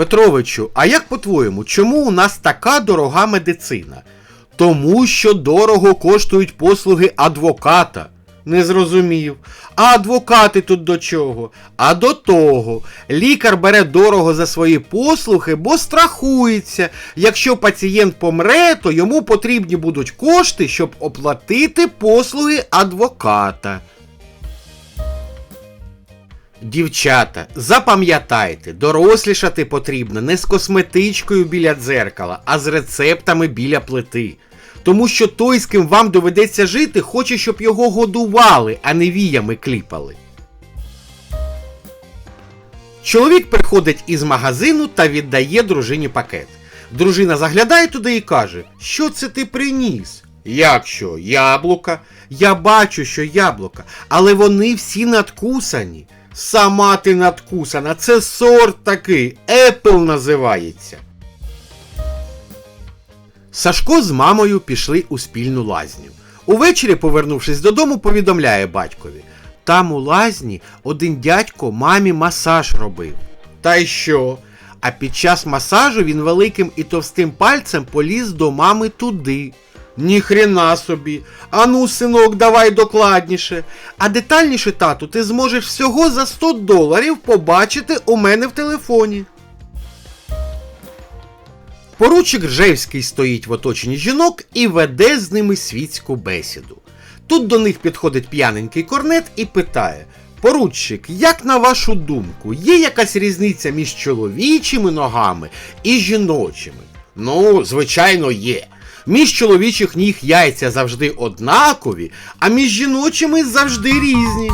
Петровичу, а як по-твоєму, чому у нас така дорога медицина? Тому що дорого коштують послуги адвоката. Не зрозумів. А адвокати тут до чого? А до того. Лікар бере дорого за свої послуги, бо страхується. Якщо пацієнт помре, то йому потрібні будуть кошти, щоб оплатити послуги адвоката. Дівчата, запам'ятайте, дорослішати потрібно не з косметичкою біля дзеркала, а з рецептами біля плити. Тому що той, з ким вам доведеться жити, хоче, щоб його годували, а не віями кліпали. Чоловік приходить із магазину та віддає дружині пакет. Дружина заглядає туди і каже: Що це ти приніс? Як що? Яблука? Я бачу, що яблука, але вони всі надкусані. Сама ти надкусана, це сорт такий, Apple називається. Сашко з мамою пішли у спільну лазню. Увечері, повернувшись додому, повідомляє батькові. Там у лазні один дядько мамі масаж робив. Та й що? А під час масажу він великим і товстим пальцем поліз до мами туди. Ніхрена собі. Ану, синок, давай докладніше. А детальніше, тату, ти зможеш всього за 100 доларів побачити у мене в телефоні. Поручик Ржевський стоїть в оточенні жінок і веде з ними світську бесіду. Тут до них підходить п'яненький корнет і питає: Поручик, як на вашу думку, є якась різниця між чоловічими ногами і жіночими? Ну, звичайно, є. Між чоловічих ніг яйця завжди однакові, а між жіночими завжди різні.